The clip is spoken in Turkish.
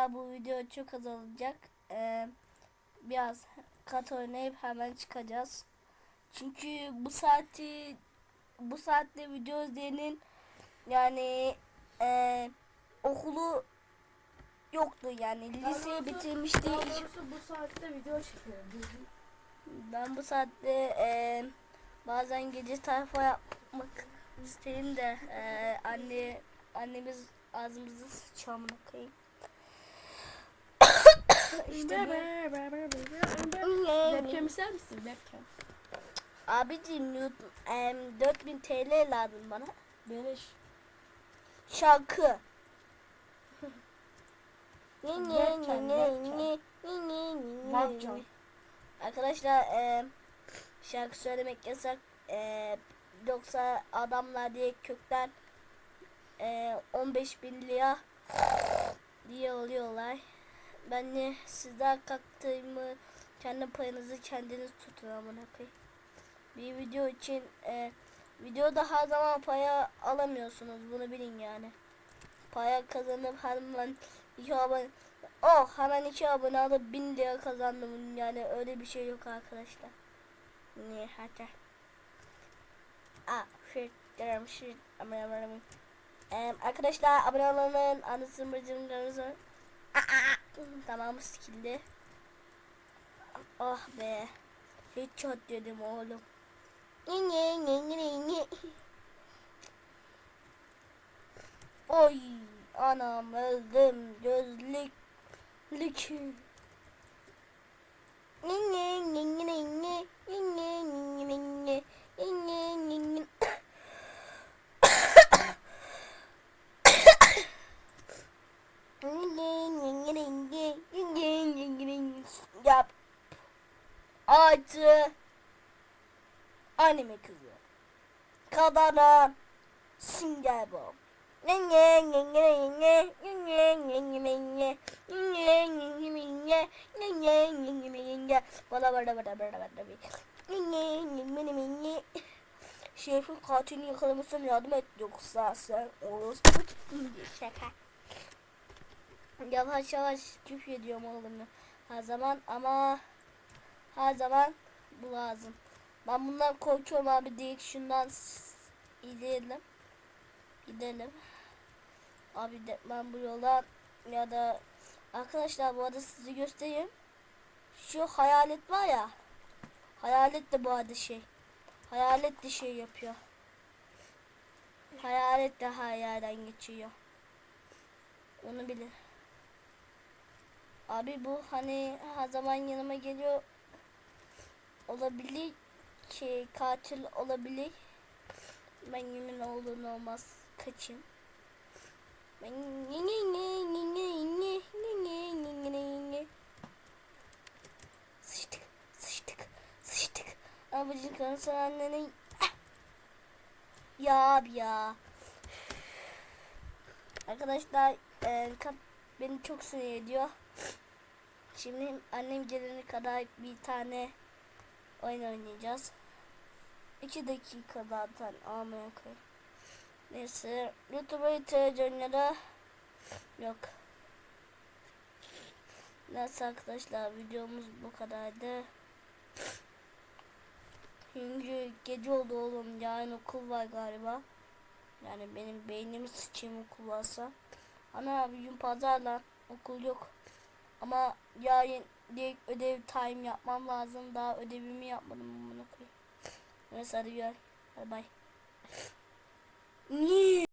Arkadaşlar bu video çok az olacak. Ee, biraz kat oynayıp hemen çıkacağız. Çünkü bu saati bu saatte video izleyenin yani e, okulu yoktu yani liseyi bitirmişti. Daha doğrusu bu saatte video çekiyorum. Ben bu saatte e, bazen gece tayfa yapmak istedim de e, anne annemiz ağzımızı sıçamına koyayım. İşte. Webcam ister misin? Webcam. Abicim em, 4000 TL lazım bana. Beleş. Şarkı. Ni ni webcam. ni ni ni ni Webcam. ni. Arkadaşlar em, şarkı söylemek yasak. E, yoksa adamlar diye kökten e, 15 bin lira diye oluyorlar. Ben de sizden kalktığımı kendi paranızı kendiniz tutun amına koyayım. Bir video için e, videoda her zaman paya alamıyorsunuz bunu bilin yani. Paya kazanıp hemen iki abone oh hemen iki abone alıp bin lira kazandım yani öyle bir şey yok arkadaşlar. Niye hatta. Ah shit damn shit abone. Em, arkadaşlar abone olanın anısını bacımlarınızı Tamamı skill'li. Ah be. Hiç çat dedim oğlum. Oy anam öldüm gözlük lükü. Artı. Anime kızı. Kadana. Singapur. Şefin katilini yakalamasına yardım et yoksa sen orospu şaka. Yavaş yavaş küfür ediyorum oğlum her zaman ama her zaman bu lazım. Ben bundan korkuyorum abi şundan s- gidelim. Gidelim. Abi de ben bu yola ya da arkadaşlar bu arada size göstereyim. Şu hayalet var ya. Hayalet de bu arada şey. Hayalet de şey yapıyor. Hayalet de her yerden geçiyor. Onu bilir. Abi bu hani her zaman yanıma geliyor olabilir ki katil olabilir. Ben yemin olur olmaz kaçayım. Ben Sıçtık sıçtık sıçtık. Abicim kanser annenin ya abi ya. Arkadaşlar e, kap beni çok sinir ediyor. Şimdi annem gelene kadar bir tane oyun oynayacağız. 2 dakika zaten amına koy. Neyse YouTube'a ihtiyacı oynara yok. Neyse arkadaşlar videomuz bu kadardı. Çünkü gece oldu oğlum yarın okul var galiba. Yani benim beynimi sıçayım okul varsa. Ana bugün pazar lan okul yok. Ama yarın direkt ödev time yapmam lazım. Daha ödevimi yapmadım bunu koyayım. Neyse hadi gel. Hadi bay. Niye?